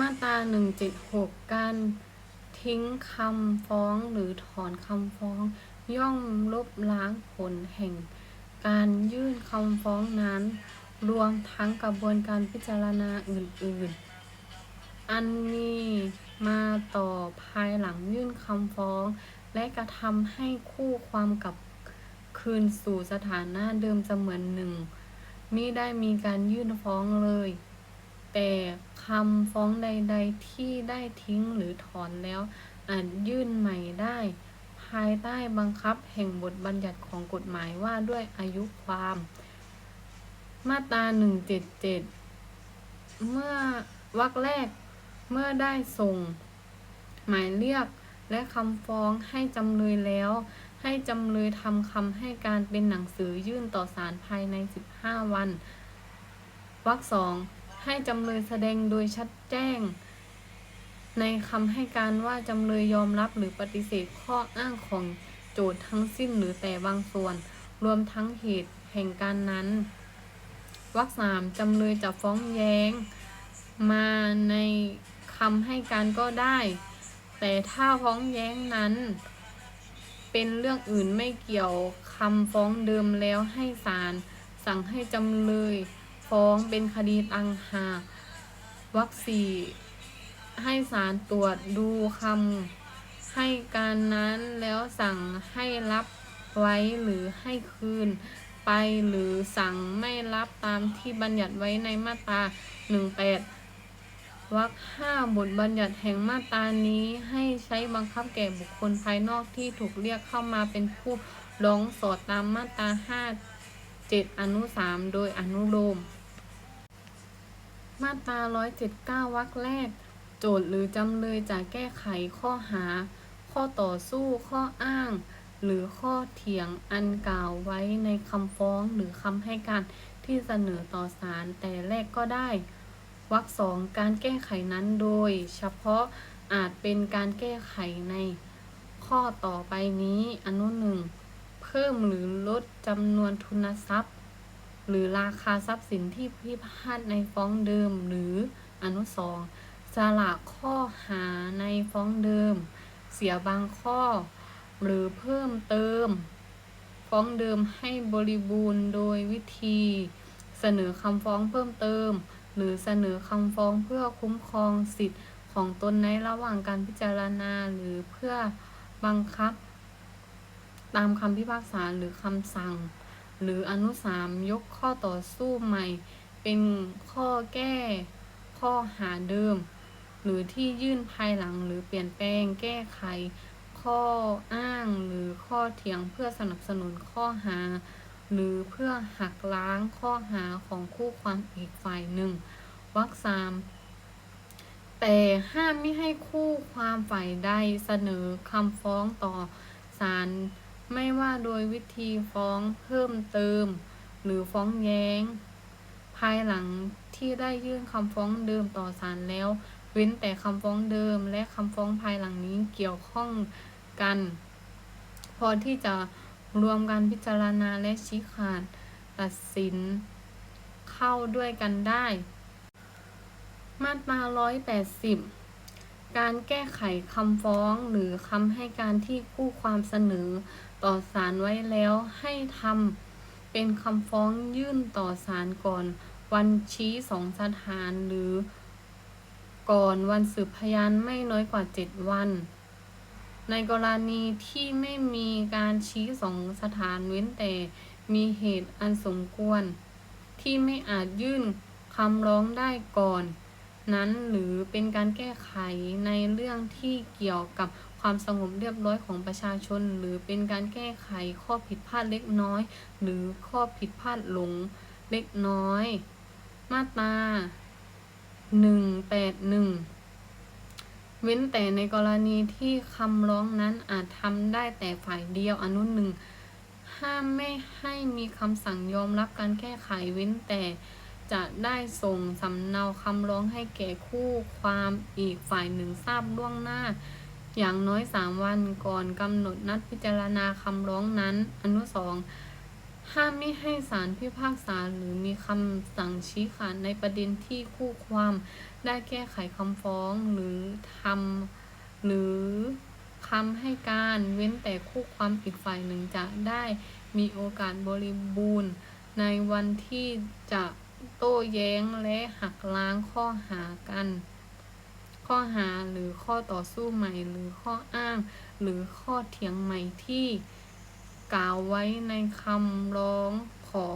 มาตรา176 การทิ้งคำฟ้องหรือถอนคำฟ้อง ย่อมลบล้างผลแห่ง การยื่นคำฟ้องนั้น รวมทั้งกระบวนการพิจารณาอื่น ๆ อันมีมาต่อภายหลังยื่นคำฟ้อง และกระทำให้คู่ความกลับคืนสู่สถานะเดิมเสมือนหนึ่งมิได้มีการยื่นฟ้องเลย แต่คำฟ้องใด ๆ ที่ได้ทิ้งหรือถอนแล้ว อาจยื่นใหม่ได้ ภายใต้บังคับแห่งบทบัญญัติของกฎหมายว่าด้วยอายุความ มาตรา177 เมื่อวรรคแรกเมื่อได้ส่ง หมายเรียกและคำฟ้องให้จำเลยแล้ว ให้จำเลยทำคำให้การเป็นหนังสือยื่นต่อศาลภายใน 15 วันวรรคสอง ให้จำเลยแสดงโดยชัดแจ้ง ในคำให้การว่าจำเลยยอมรับหรือปฏิเสธข้ออ้างของโจทย์ทั้งสิ้นหรือแต่บางส่วน รวมทั้งเหตุแห่งการนั้นวรรคสามจำเลยจะฟ้องแย้ง มาในคำให้การก็ได้ แต่ถ้าฟ้องแย้งนั้น เป็นเรื่องอื่นไม่เกี่ยวคำฟ้องเดิมแล้วให้ศาลสั่งให้จำเลย ฟ้องเป็นคดีตังหากวรรคสี่ให้ศาลตรวจดูคำให้การนั้นแล้วสั่งให้รับไว้หรือให้คืนไปหรือสั่งไม่รับตามที่บัญญัติไว้ในมาตรา 18วรรคห้าบทบัญญัติแห่งมาตรานี้ให้ใช้บังคับแก่บุคคลภายนอกที่ถูกเรียกเข้ามาเป็นผู้ร้องสอดตามมาตรา 5 7 อนุ 3 โดยอนุโลม มาตรา 179 วรรคแรก โจทย์หรือจำเลยจะแก้ไขข้อหา ข้อต่อสู้ ข้ออ้าง หรือข้อเถียงอันกล่าวไว้ในคำฟ้องหรือคำให้การที่เสนอต่อศาลแต่แรกก็ได้วรรคสองการแก้ไขนั้นโดย เฉพาะอาจเป็นการแก้ไขในข้อต่อไปนี้อนุหนึ่ง เพิ่มหรือลดจำนวนทุนทรัพย์ หรือราคาทรัพย์สินที่พิพาทในฟ้องเดิมหรืออนุสองสละข้อหาในฟ้องเดิม เสียบางข้อ หรือเพิ่มเติม ฟ้องเดิมให้บริบูรณ์โดยวิธี เสนอคำฟ้องเพิ่มเติม หรือเสนอคำฟ้องเพื่อคุ้มครองสิทธิ์ของตนในระหว่างการพิจารณาหรือเพื่อบังคับ ตามคำพิพากษาหรือคำสั่ง หรืออนุสามยกข้อต่อสู้ใหม่ เป็นข้อแก้ ข้อหาเดิม หรือที่ยื่นภายหลังหรือเปลี่ยนแปลงแก้ไข ข้ออ้างหรือข้อเถียงเพื่อสนับสนุนข้อหา หรือเพื่อหักล้างข้อหาของคู่ความอีกฝ่ายหนึ่งวรรคสามแต่ห้ามไม่ให้คู่ความฝ่ายใดเสนอคำฟ้องต่อศาล ไม่ว่าโดยวิธีฟ้องเพิ่มเติม หรือฟ้องแย้ง ภายหลังที่ได้ยื่นคำฟ้องเดิมต่อศาลแล้ว เว้นแต่คำฟ้องเดิมและคำฟ้องภายหลังนี้เกี่ยวข้องกัน พอที่จะรวมการพิจารณาและชี้ขาดตัดสินเข้าด้วยกันได้ มาตรา180 การแก้ไขคำฟ้องหรือคำให้การที่คู่ความเสนอ ต่อศาลไว้แล้วให้ทำเป็นคำฟ้องยื่นต่อศาลก่อน วันชี้สองสถานหรือ ก่อนวันสืบพยานไม่น้อยกว่า7วัน ในกรณีที่ไม่มีการชี้สองสถานเว้นแต่มีเหตุอันสมควร ที่ไม่อาจยื่นคำร้องได้ก่อน นั้นหรือเป็นการแก้ไขในเรื่องที่เกี่ยวกับ ความสงบเรียบร้อยของประชาชน หรือเป็นการแก้ไขข้อผิดพลาดเล็กน้อย หรือข้อผิดพลาดหลงเล็กน้อย มาตราหนึ่งแปดหนึ่งเว้นแต่ในกรณีที่คำร้องนั้นอาจทำได้แต่ฝ่ายเดียวอนุหนึ่งห้ามไม่ให้มีคำสั่งยอมรับการแก้ไขเว้นแต่จะได้ส่งสำเนาคำร้องให้แก่คู่ความอีกฝ่ายหนึ่งทราบล่วงหน้า อย่างน้อยสามวันก่อนกำหนดนัดพิจารณาคำร้องนั้น อนุสองห้ามไม่ให้ศาลพิพากษาหรือมีคำสั่งชี้ขาดในประเด็นที่คู่ความได้แก้ไขคำฟ้องหรือทำหรือคำให้การเว้นแต่คู่ความอีกฝ่ายหนึ่งจะได้มีโอกาสบริบูรณ์ ในวันที่จะโต้แย้งและหักล้างข้อหากัน ข้อหาหรือข้อต่อสู้ใหม่ หรือข้ออ้าง หรือข้อเถียงใหม่ที่กล่าวไว้ในคำร้องขอ